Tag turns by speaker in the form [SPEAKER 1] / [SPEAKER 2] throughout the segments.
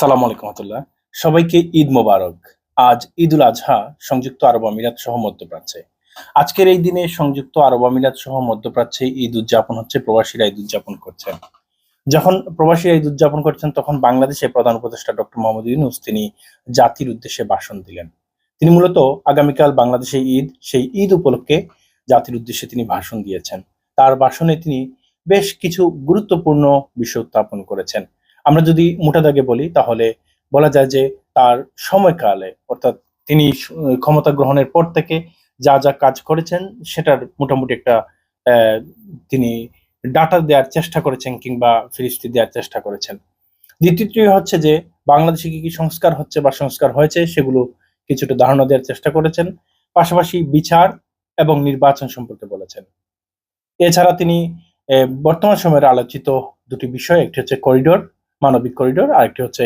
[SPEAKER 1] সালাম আলাইকুম রহমতুল্লাহ। সবাইকে ঈদ মোবারক। আজ ঈদ উল আজহা, সংযুক্ত আরব আমিরাত সহ মধ্যপ্রাচ্যে। আজকের এই দিনে সংযুক্ত আরব আমিরাত সহ মধ্যপ্রাচ্যে ঈদ উদযাপন হচ্ছে, প্রবাসীরা ঈদ উদযাপন করছেন। যখন প্রবাসীরা ঈদ উদযাপন করছেন, তখন বাংলাদেশের প্রধান উপদেষ্টা ডক্টর মোহাম্মদ ইউনুস তিনি জাতির উদ্দেশ্যে ভাষণ দিলেন। তিনি মূলত আগামীকাল বাংলাদেশে ঈদ, সেই ঈদ উপলক্ষে জাতির উদ্দেশ্যে তিনি ভাষণ দিয়েছেন। তার ভাষণে তিনি বেশ কিছু গুরুত্বপূর্ণ বিষয় উত্থাপন করেছেন। আমরা যদি মোটা দাগে বলি, তাহলে বলা যায় যে তার সময়কালে, অর্থাৎ তিনি ক্ষমতা গ্রহণের পর থেকে যা যা কাজ করেছেন, সেটার মোটামুটি একটা তিনি ডাটা দেওয়ার চেষ্টা করেছেন কিংবা ফিরিস্তি দেওয়ার চেষ্টা করেছেন। দ্বিতীয়টি হচ্ছে যে বাংলাদেশে কি কি সংস্কার হচ্ছে বা সংস্কার হয়েছে, সেগুলো কিছুটা ধারণা দেওয়ার চেষ্টা করেছেন। পাশাপাশি বিচার এবং নির্বাচন সম্পর্কে বলেছেন। এছাড়া তিনি বর্তমান সময়ের আলোচিত দুটি বিষয়, একটি হচ্ছে করিডোর মানবিক করিডোর আর একটি হচ্ছে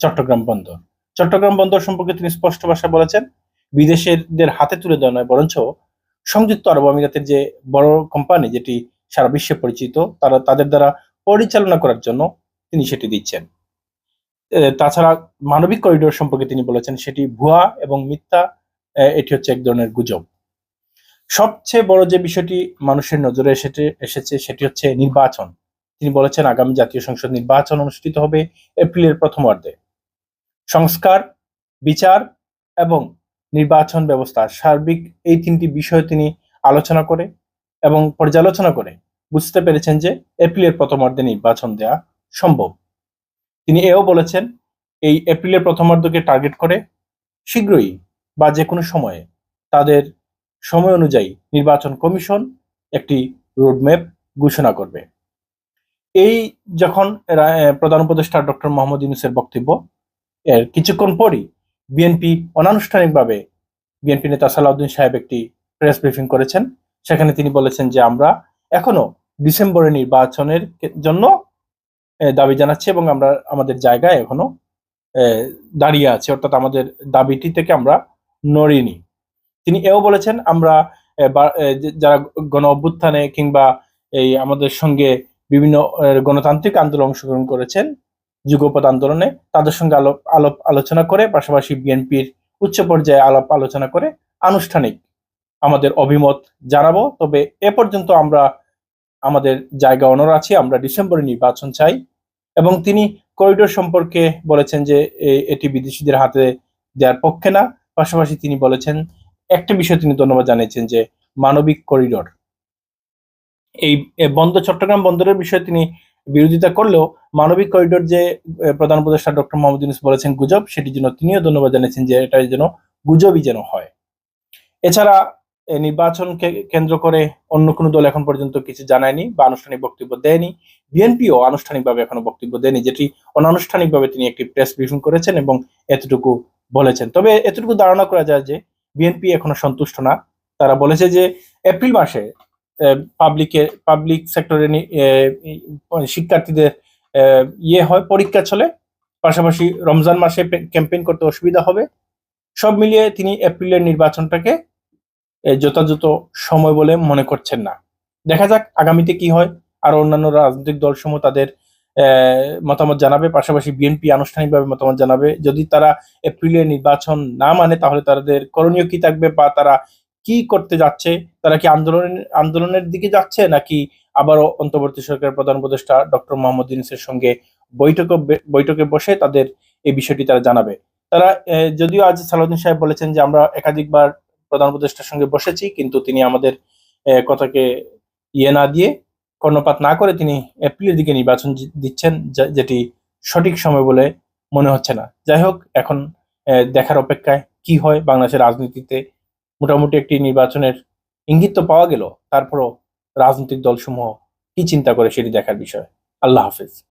[SPEAKER 1] চট্টগ্রাম বন্দর। চট্টগ্রাম বন্দর সম্পর্কে তিনি স্পষ্ট ভাষায় বলেছেন বিদেশের হাতে তুলে দেওয়া নয়, বরঞ্চ সংযুক্ত আরব আমিরাতের যে বড় কোম্পানি যেটি সারা বিশ্বে পরিচিত, তারা তাদের দ্বারা পরিচালনা করার জন্য তিনি সেটি দিচ্ছেন। তাছাড়া মানবিক করিডোর সম্পর্কে তিনি বলেছেন, সেটি ভুয়া এবং মিথ্যা এটি হচ্ছে এক ধরনের গুজব। সবচেয়ে বড় যে বিষয়টি মানুষের নজরে এসেছে এসেছে, সেটি হচ্ছে নির্বাচন। তিনি বলেছেন, আগামী জাতীয় সংসদ নির্বাচন অনুষ্ঠিত হবে এপ্রিলের প্রথমার্ধে সংস্কার, বিচার এবং নির্বাচন ব্যবস্থা সার্বিক এই তিনটি বিষয় তিনি আলোচনা করে এবং পর্যালোচনা করে বুঝতে পেরেছেন যে এপ্রিলের প্রথমার্ধে নির্বাচন দেওয়া সম্ভব। তিনি এও বলেছেন, এই এপ্রিলের প্রথমার্ধকে টার্গেট করে শীঘ্রই বা যে কোনো সময়ে তাদের সময় অনুযায়ী নির্বাচন কমিশন একটি রোডম্যাপ ঘোষণা করবে। এই যখন প্রধান উপদেষ্টা ডক্টর মোহাম্মদ ইউনুসের বক্তব্য, এর কিছুক্ষণ পরই বিএনপি অনানুষ্ঠানিকভাবে, বিএনপি নেতা সালাউদ্দিন সাহেব একটি প্রেস ব্রিফিং করেছেন। সেখানে তিনি বলেছেন যে আমরা এখনও ডিসেম্বরে নির্বাচনের জন্য দাবি জানাচ্ছি এবং আমরা আমাদের জায়গায় এখনও দাঁড়িয়ে আছে। অর্থাৎ আমাদের দাবিটি থেকে আমরা নড়িনি। তিনি এও বলেছেন, আমরা যারা গণ অভ্যুত্থানে কিংবা এই আমাদের সঙ্গে বিভিন্ন গণতান্ত্রিক আন্দোলন অংশগ্রহণ করেছেন। যুগপৎ আন্দোলনে তাদের সঙ্গে আলোপ আলোপ আলোচনা করে, পাশাপাশি বিএনপির উচ্চ পর্যায়ে আলাপ আলোচনা করে আনুষ্ঠানিক আমাদের অভিমত জানাব। তবে এ পর্যন্ত আমরা আমাদের জায়গা অনর আছি, আমরা ডিসেম্বরে নির্বাচন চাই। এবং তিনি করিডোর সম্পর্কে বলেছেন যে এটি বিদেশিদের হাতে দেওয়ার পক্ষে না। পাশাপাশি তিনি বলেছেন, একটা বিষয় তিনি ধন্যবাদ জানিয়েছেন যে, মানবিক করিডোর। এই বন্দর চট্টগ্রাম বন্দরের বিষয়ে তিনি বিরোধিতা করলেও মানবিক করিডোর যে প্রধান উপদেষ্টা ডক্টর মোহাম্মদ ইউনুস বলেছেন গুজব, সেটির জন্য তিনিও ধন্যবাদ জানিয়েছেন যে এটা যেন গুজবই যেন হয়। এছাড়া নির্বাচনকে কেন্দ্র করে অন্য কোনো দল এখন পর্যন্ত কিছু জানায়নি বা আনুষ্ঠানিক বক্তব্য দেয়নি। বিএনপিও আনুষ্ঠানিকভাবে এখনও বক্তব্য দেয়নি, যেটি অনানুষ্ঠানিকভাবে তিনি একটি প্রেস ব্রিফিং করেছেন এবং এতটুকু বলেছেন। তবে এতটুকু ধারণা করা যায় যে, বিএনপি এখনও সন্তুষ্ট না। তারা বলেছে যে, এপ্রিল মাসে পাবলিকে পাবলিক সেক্টরে শিক্ষার্থীদের ইয়ে হয়, পরীক্ষা চলে। পাশাপাশি রমজান মাসে ক্যাম্পেইন করতে অসুবিধা হবে। সব মিলিয়ে তিনি এপ্রিলের নির্বাচনটাকে যথাযথ সময় বলে মনে করছেন না। দেখা যাক আগামীতে কি হয়। আর অন্যান্য রাজনৈতিক দলসমূহ তাদের মতামত জানাবে। পাশাপাশি বিএনপি আনুষ্ঠানিকভাবে মতামত জানাবে। যদি তারা এপ্রিলের নির্বাচন না মানে তাহলে তাদের করণীয় কি থাকবে? বা তারা কি করতে যাচ্ছে? তারা কি আন্দোলন, আন্দোলনের দিকে যাচ্ছে? নাকি আবারও অন্তর্বর্তী সরকারের প্রধান উপদেষ্টা ডক্টর মোহাম্মদ ইউনুসের সঙ্গে বৈঠকে বৈঠকে বসে তাদের এই বিষয়টি তারা জানাবে। তারা যদিও আজ সালাউদ্দিন সাহেব বলেছেন যে আমরা একাধিকবার প্রধান উপদেষ্টার সঙ্গে বসেছি, কিন্তু তিনি আমাদের কথাকে ইয়ে না দিয়ে, কর্ণপাত না করে তিনি এপ্রিলের দিকে নির্বাচন দিচ্ছেন যেটি সঠিক সময় বলে মনে হচ্ছে না। যাই হোক, এখন দেখার অপেক্ষায় কি হয় বাংলাদেশের রাজনীতিতে মোটামুটি একটি নির্বাচনের ইঙ্গিত তো পাওয়া গেল, তারপরও রাজনৈতিক দলসমূহ কি চিন্তা করে সেটি দেখার বিষয়। আল্লাহ হাফেজ।